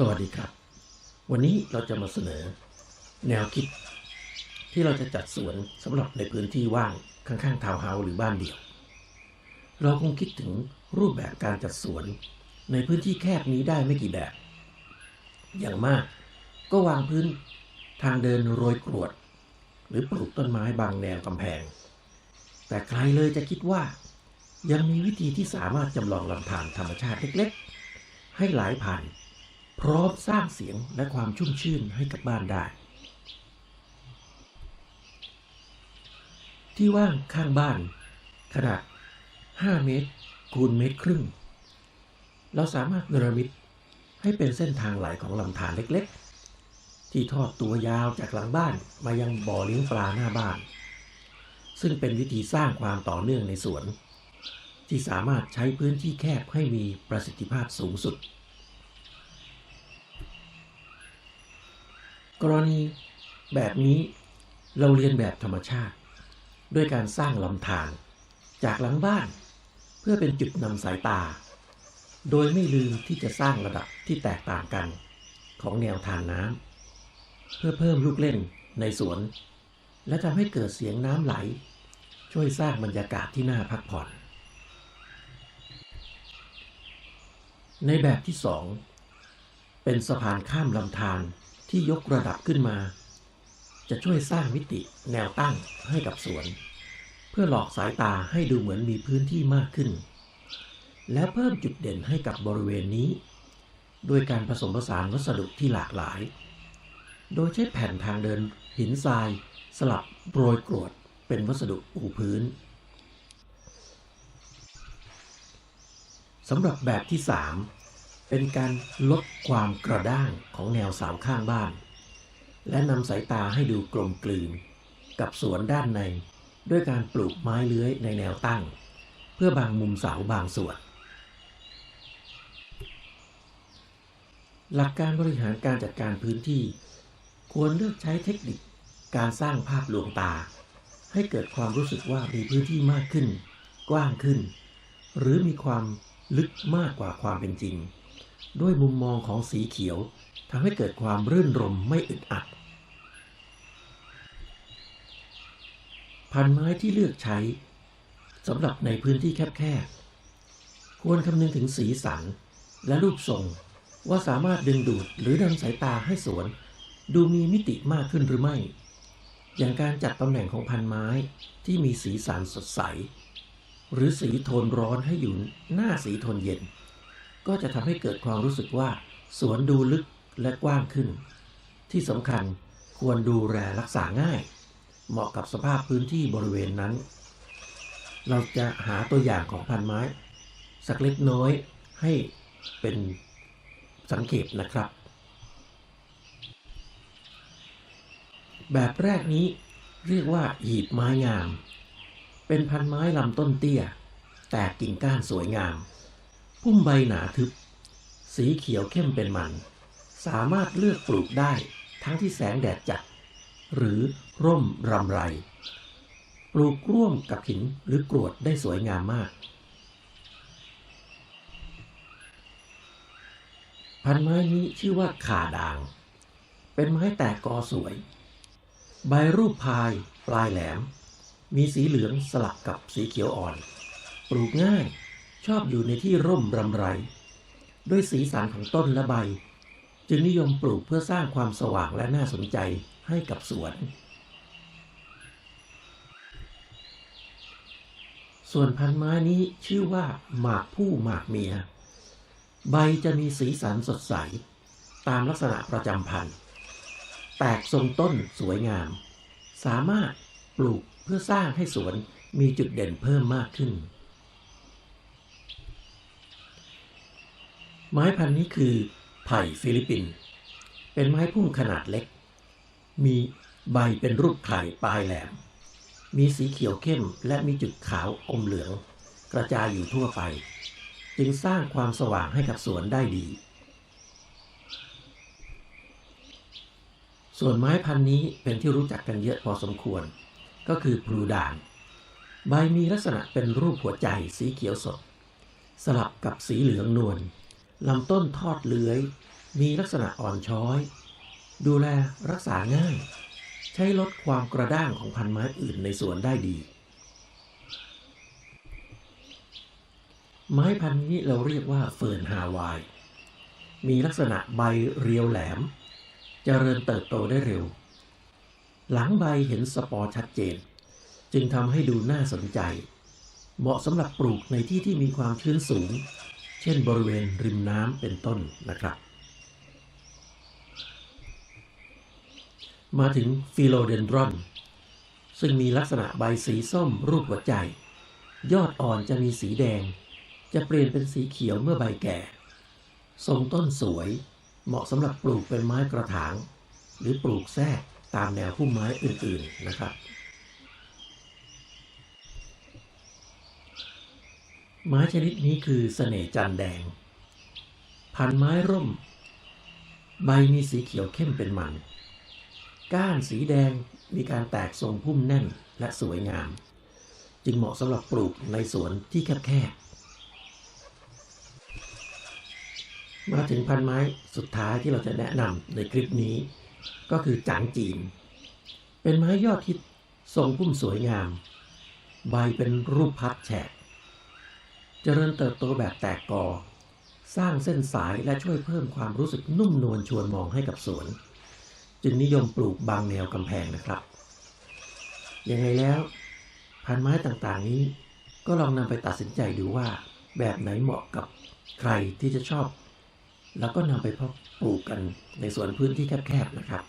สวัสดีครับ วันนี้เราจะมาเสนอ แนวคิด ที่เราจะจัดสวนสำหรับในพื้นที่ว่างข้างๆทาวน์เฮาส์หรือบ้านเดี่ยว เราคงคิดถึงรูปแบบการจัดสวน ในพื้นที่แคบนี้ได้ไม่กี่แบบ อย่างมากก็วางพื้นทางเดินโรยกรวด หรือปลูกต้นไม้บางแนวกำแพง แต่ใครเลยจะคิดว่า ยังมีวิธีที่สามารถจำลองลำธารธรรมชาติเล็กๆ ให้ไหลผ่าน พร้อมสร้างเสียงและความชุ่มชื่นให้กับบ้านได้ ที่ว่างข้างบ้าน ขนาด 5 เมตรคูณเมตรครึ่ง เราสามารถเนรมิตให้เป็นเส้นทางไหลของลำธารเล็กๆ ที่ทอดตัวยาวจากหลังบ้านมายังบ่อเลี้ยงปลาหน้าบ้าน ซึ่งเป็นวิธีสร้างความต่อเนื่องในสวน ที่สามารถใช้พื้นที่แคบให้มีประสิทธิภาพสูงสุด กรณีแบบนี้เราเรียนแบบธรรมชาติ ด้วยการสร้างลำธารจากหลังบ้าน เพื่อเป็นจุดนำสายตา โดยไม่ลืมที่จะสร้างระดับที่แตกต่างกันของแนวทานน้ำเพื่อเพิ่มลูกเล่นในสวน และทำให้เกิดเสียงน้ำไหล ช่วยสร้างบรรยากาศที่น่าพักผ่อน ในแบบที่สองเป็นสะพานข้ามลำธาร ที่ยกระดับขึ้นมา จะช่วยสร้างมิติแนวตั้งให้กับสวน เพื่อหลอกสายตาให้ดูเหมือนมีพื้นที่มากขึ้น และเพิ่มจุดเด่นให้กับบริเวณนี้โดยการผสมผสานวัสดุที่หลากหลาย โดยใช้แผ่นทางเดินหินทราย สลับโปรยกรวดเป็นวัสดุปูพื้นสำหรับแบบที่ 3 เป็นการลดความกระด้างของแนวสามข้างบ้าน และนำสายตาให้ดูกลมกลืน กับสวนด้านใน ด้วยการปลูกไม้เลื้อยในแนวตั้ง เพื่อบางมุมเสาบางส่วน หลักการบริหารการจัดการพื้นที่ ควรเลือกใช้เทคนิคการสร้างภาพลวงตา ให้เกิดความรู้สึกว่ามีพื้นที่มากขึ้น กว้างขึ้น หรือมีความลึกมากกว่าความเป็นจริง ด้วยมุมมองของสีเขียวทำให้เกิดความรื่นรมไม่อึดอัด พันไม้ที่เลือกใช้สำหรับในพื้นที่แคบๆ ควรคำนึงถึงสีสันและรูปทรงว่าสามารถดึงดูดหรือดังสายตาให้สวน ดูมีมิติมากขึ้นหรือไม่ อย่างการจัดตำแหน่งของพันไม้ที่มีสีสันสดใส หรือสีโทนร้อนให้อยู่หน้าสีโทนเย็น ก็จะทำให้เกิดความรู้สึกว่า สวนดูลึกและกว้างขึ้น ที่สำคัญควรดูแลรักษาง่าย เหมาะกับสภาพพื้นที่บริเวณนั้น เราจะหาตัวอย่างของพันไม้ สักเล็กน้อยให้เป็นสังเกตนะครับ แบบแรกนี้เรียกว่าหีบไม้งาม เป็นพันไม้ลำต้นเตี้ย แตกกิ่งก้านสวยงาม พุ่มใบหนาทึบ สีเขียวเข้มเป็นมัน สามารถเลือกปลูกได้ทั้งที่แสงแดดจัด หรือร่มรำไร ปลูกร่วมกับหินหรือกรวดได้สวยงามมาก พันไม้นี้ชื่อว่าขาด่าง เป็นไม้แตกกอสวย ใบรูปพายปลายแหลม มีสีเหลืองสลับกับสีเขียวอ่อน ปลูกง่าย ชอบอยู่ในที่ร่มรำไร ด้วยสีสันของต้นและใบ จึงนิยมปลูกเพื่อสร้างความสว่างและน่าสนใจให้กับสวน ส่วนพันไม้นี้ชื่อว่า หมากผู้หมากเมีย ใบจะมีสีสันสดใส ตามลักษณะประจำพันธุ์แตกทรงต้นสวยงาม สามารถปลูกเพื่อสร้างให้สวนมีจุดเด่นเพิ่มมากขึ้น ไม้พันธุ์นี้คือไผ่ฟิลิปปิน เป็นไม้พุ่มขนาดเล็ก มีใบเป็นรูปไข่ปลายแหลม มีสีเขียวเข้มและมีจุดขาวอมเหลือง กระจายอยู่ทั่วไป จึงสร้างความสว่างให้กับสวนได้ดี ส่วนไม้พันธุ์นี้เป็นที่รู้จักกันเยอะพอสมควร ก็คือพลูด่าง ใบมีลักษณะเป็นรูปหัวใจสีเขียวสด สลับกับสีเหลืองนวล ลำต้นทอดเลื้อย มีลักษณะอ่อนช้อย ดูแลรักษาง่าย ใช้ลดความกระด้างของพันไม้อื่นในสวนได้ดี ไม้พันธุ์นี้เราเรียกว่าเฟิร์นฮาวาย มีลักษณะใบเรียวแหลมเจริญเติบโตได้เร็ว หลังใบเห็นสปอร์ชัดเจน จึงทำให้ดูน่าสนใจ เหมาะสำหรับปลูกในที่ที่มีความชื้นสูง ช่นบริเวณริมน้ำเป็นต้นนะครับ มาถึงฟิโลเดนดรอน ซึ่งมีลักษณะใบสีส้มรูปหัวใจ ยอดอ่อนจะมีสีแดง จะเปลี่ยนเป็นสีเขียวเมื่อใบแก่ ทรงต้นสวย เหมาะสำหรับปลูกเป็นไม้กระถาง หรือปลูกแทรกตามแนวพุ่มไม้อื่นๆนะครับ ไม้ชนิดนี้คือเสน่ห์จันแดง พันไม้ร่ม ใบมีสีเขียวเข้มเป็นมัน ก้านสีแดงมีการแตกทรงพุ่มแน่นและสวยงาม จึงเหมาะสำหรับปลูกในสวนที่แคบๆมาถึงพันไม้สุดท้ายที่เราจะแนะนำในคลิปนี้ ก็คือจางจีน เป็นไม้ยอดฮิตทรงพุ่มสวยงาม ใบเป็นรูปพัดแฉก จริญเติบโตแบบแตกกอ สร้างเส้นสายและช่วยเพิ่มความรู้สึกนุ่มนวลชวนมองให้กับสวน จึงนิยมปลูกบางแนวกำแพงนะครับ ยังไงแล้วพันไม้ต่างๆนี้ ก็ลองนำไปตัดสินใจดูว่า แบบไหนเหมาะกับใครที่จะชอบ แล้วก็นำไปเพาะปลูกกันในสวนพื้นที่แคบๆนะครับ